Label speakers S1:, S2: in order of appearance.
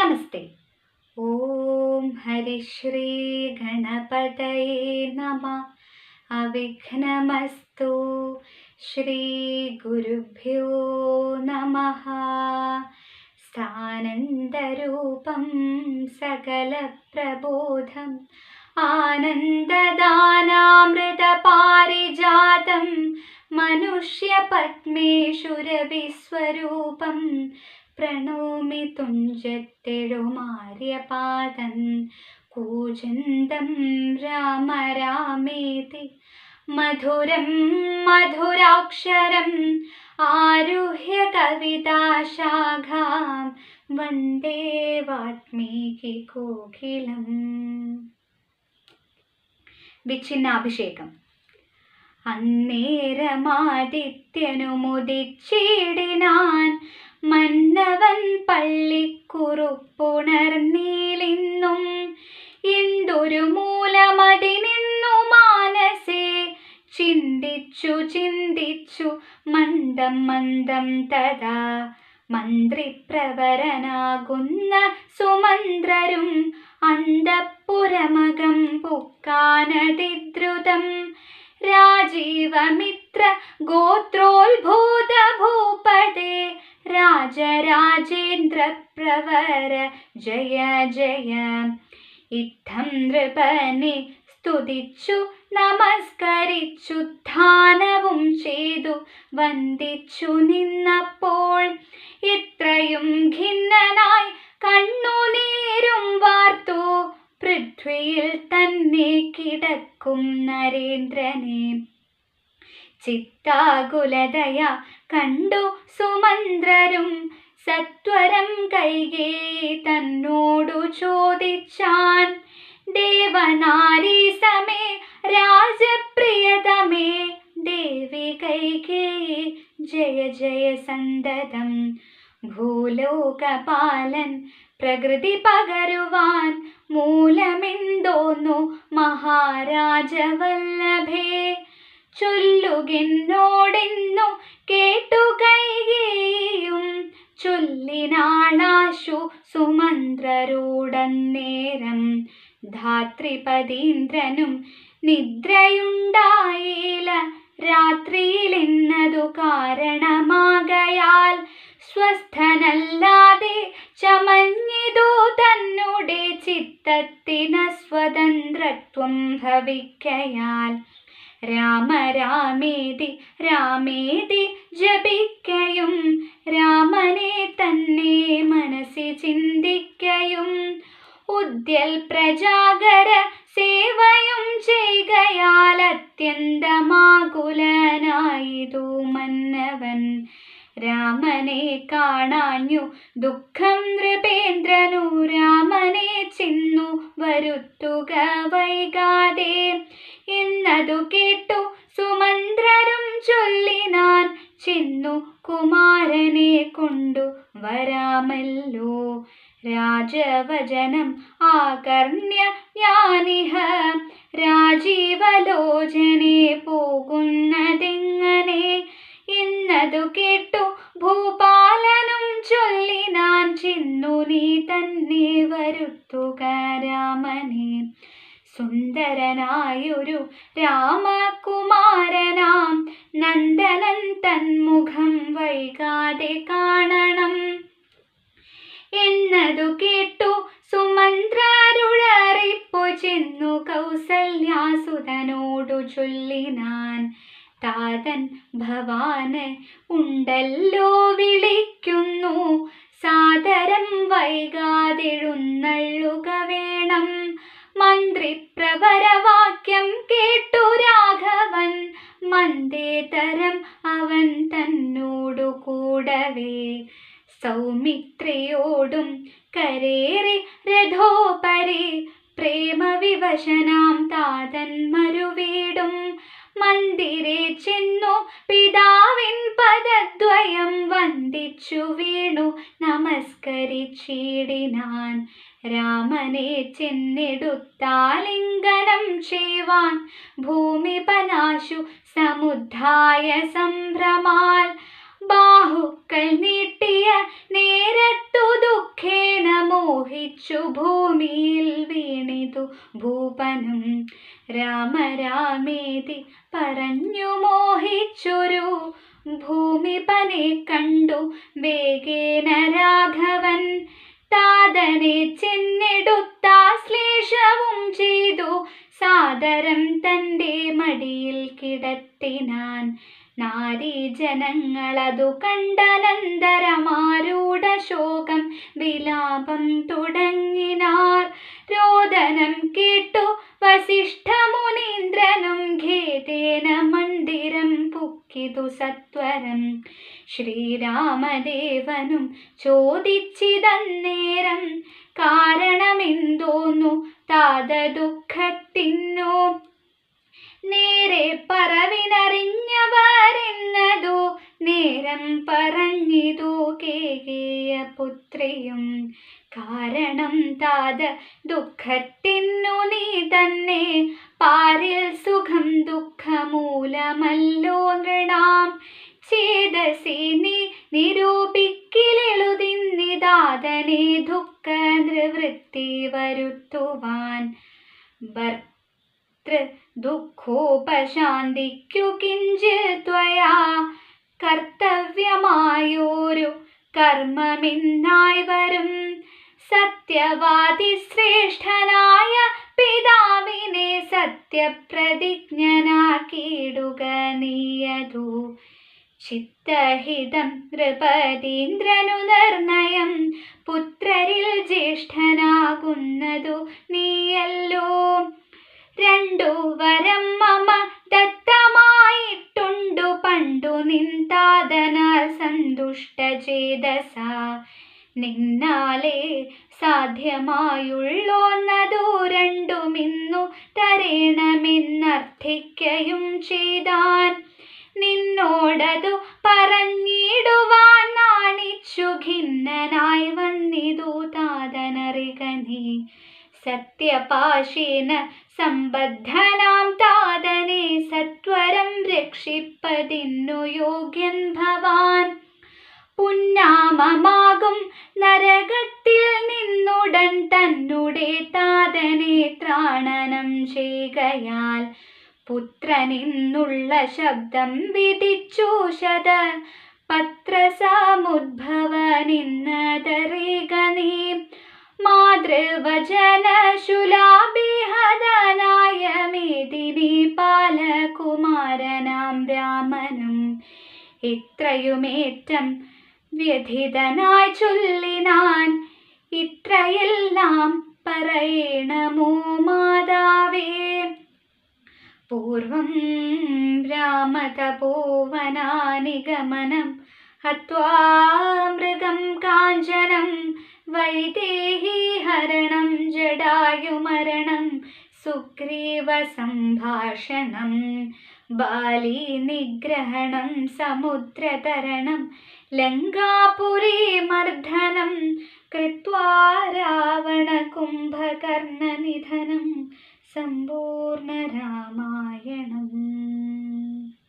S1: നമസ്തേ. ഓം ഹരിശ്രീ ഗണപതയേ നമ. അവിഘ്നമസ്തു. ശ്രീ ഗുരുഭ്യോ നമ. സ്ഥാനന്ദരൂപം സകലപ്രബോധം. ആനന്ദദാനാമൃതപാരിജാതം. മനുഷ്യപത്മേഷുരവിസ്വരൂപം. പ്രണോമി തുഞ്ചത്തെഴുമാര്യപാദൻ കൂജന്തം രാമ രാമേതി മധുരം മധുരാക്ഷരം ആരുഹ്യ കവിതാശാഖാം. വന്ദേ വാത്മീകി കോകിലം. വിച്ഛിന്നാഭിഷേകം. അന്നേരമാദിത്യനുമുദിച്ചിടിനാൻ മന്നവൻ പള്ളിക്കുറുപ്പുണർന്നീലിന്നും എന്തൊരു മൂലമതിനിന്നു മാനസേ. ചിന്തിച്ചു ചിന്തിച്ചു മന്ദം മന്ദം തഥാ. മന്ത്രിപ്രവരനാകുന്ന സുമന്ത്രരും അന്തപ്പുരമകം പുക്കാനതിദ്രുതം. രാജീവമിത്ര ഗോത്രോത്ഭൂത ഭൂപദേ രാജരാജേന്ദ്ര പ്രവര ജയ ജയ. ഇത്തം നൃപനെ സ്തുതിച്ചു നമസ്കരിച്ചു ധാനവും ചെയ്തു വന്ദിച്ചു നിന്നപ്പോൾ ഇത്രയും ഖിന്നനായി കണ്ണുനീരും വാർത്തു പൃഥ്വിയിൽ തന്നെ കിടക്കും നരേന്ദ്രനെ. ചിത്താകുലതയ കണ്ടു സുമന്ത്രരും സത്വരം കൈകേ തന്നോടു ചോദിച്ചാൻ. ദേവനാരീ സമേ രാജപ്രിയതമേ ദേവി കൈകേ ജയ ജയ സന്തതം. ഭൂലോകപാലൻ പ്രകൃതി പകരുവാൻ മൂലമെന്തോന്നു മഹാരാജവല്ലഭേ. ചൊല്ലുകിന്നോടെന്നു കേട്ടു കൈകേയും. ചൊല്ലിനാളാശു സുമന്ത്രരൂടന്നേരം ധാത്രിപതീന്ദ്രനും നിദ്രയുണ്ടായില്ല രാത്രിയിലെന്നതു കാരണമാകയാൽ സ്വസ്ഥനല്ലാതെ ചമഞ്ഞിതു തന്നുടെ ചിത്തത്തിന് സ്വതന്ത്രത്വം ഭവിക്കയാൽ. രാമ രാമേതി രാമേതി ജപിക്കയും രാമനെ തന്നെ മനസ്സി ചിന്തിക്കയും ഉദ്യൽ പ്രജാകര സേവയും ചെയ്കയാൽ അത്യന്തമാകുലനായിതു മന്നവൻ. രാമനെ കാണാഞ്ഞു ദുഃഖം രാജവചനം ആകർണ്യ ഞാനിഹ. രാജീവലോചനെ പോകുന്നതെങ്ങനെ? എന്നതു കേട്ടു ഭൂപാലനും ചൊല്ലിനാൻ ചിന്നു നീ തന്നെ വരുത്തുക രാമനെ. സുന്ദരനായൊരു രാമകുമാരനാം നന്ദനൻ തന്മുഖം വൈകാതെ കാണണം. എന്നതു കേട്ടു സുമന്ത്രാരുളറിപ്പു ചെന്നു കൗസല്യാസുതനോടു ചൊല്ലിനാൻ താതൻ ഭവാന് ഉണ്ടല്ലോ വിളിക്കുന്നു സാദരം വൈകാതെഴുന്നള്ളുക വേണം. മന്ത്രിപ്രവരവാക്യം കേട്ടു രാഘവൻ മന്ദേതരം അവൻ തന്നോടു കൂടവേ സൗമിത്രിയോടും കരേറി രഥോപരി പ്രേമവിവശനാം താതൻ മരുവീടും. മന്ദിരെ ചെന്നു പിതാവിൻ പദദ്വയം വന്ദിച്ചു വീണു. നമസ്കരിച്ചിടിനാൻ രാമനെ ചെന്നെടുത്താലിംഗനം ചെയ്യുവാൻ. ഭൂമി പനാശു സമുദ്ധായ സംഭ്രമാൽ. ബാഹുക്കൾ നീട്ടിയ നേരത്തു മോഹിച്ചു ഭൂമിയിൽ വീണിതു ഭൂപനും. രാമരാമേതി പറഞ്ഞു മോഹിച്ചൊരു ഭൂമിപനെ കണ്ടു വേഗേന രാഘവൻ. താതനെ ചെന്നെടുത്താശ്ലേഷവും ചെയ്തു. സാദരം തന്റെ മടിയിൽ കിടത്തിനാൻ നാരീജനങ്ങളതു കണ്ടനന്തരമാരൂഢ ശോകം വിലാപം തുടങ്ങിനാർ. രോദനം കേട്ടു വസിഷ്ഠമുനീന്ദ്രനും ഖേദേന മന്ദിരം പുക്കിതു സത്വരം. ശ്രീരാമദേവനും ചോദിച്ചിതന്നേരം കാരണമെന്തോന്നു താത ദുഃഖത്തിനു നേരെ പറവിനറിഞ്ഞവരെന്നതു നേരം പറഞ്ഞിതു കേകേയ പുത്രിയും. കാരണം താത ദുഃഖത്തിന്നു നീ തന്നെ പാരിൽ സുഖം ദുഃഖമൂലമല്ലോ നൃണാം ചേതസി നീ നിരൂപിക്കിലെഴുതിന്നിതാതനെ ദുഃഖ നിവൃത്തി വരുത്തുവാൻ. ഭർത്തൃ ദുഃഖോപശാന്തിക്കു കിഞ്ചിൽ ത്വയാ. കർത്തവ്യമായൊരു കർമ്മമിന്നായി വരും. സത്യവാദി ശ്രേഷ്ഠനായ പിതാവിനെ സത്യപ്രതിജ്ഞനാക്കിയിടുക നീയതു. ചിത്തഹിതം നൃപതീന്ദ്രനു നിർണയം. പുത്രരിൽ സാധ്യമായുള്ളോന്നതു രണ്ടുമിന്നു തരേണമെന്നർത്ഥിക്കയും ചെയ്താൻ. നിന്നോടതു പറഞ്ഞിടുവാൻ നാണിച്ചു ഖിന്നനായി വന്നിതു താതനറിക നീ. സത്യപാശേന സമ്പദ്ധനാം താതനെ സത്വരം രക്ഷിപ്പതിന്നു യോഗ്യൻ ഭവാൻ. പുന്നാമമാകും. നരകത്തിൽ നിന്നുടൻ തന്നുടെ താതനെ ത്രാണനം ചെയ്കയാൽ പുത്രനിന്നുള്ള ശബ്ദം വിധിച്ചൂഷത പത്രസമുദ്ഭവനിന്നതറിക നീ. മാതൃവചനശുലാഭിഹതനായ മേദിനി പാലകുമാരനാം രാമനും. ഇത്രയുമേറ്റം വ്യഥിതനായി ചൊല്ലിനാൻ ഇത്രയെല്ലാം പറയണമോ മാതാവേ പൂർവം രാമതപോവനാനിഗമനം ഹത്വാ മൃഗം കാഞ്ചനം വൈദേഹി ഹരണം ജടായുമരണം സുഗ്രീവ സംഭാഷണം ബാലി നിഗ്രഹണം സമുദ്രതരണം ലങ്കാപുരി മർദ്ദനം കൃത്വാ രാവണ കുംഭകർണനിധനം സമ്പൂർണ രാമ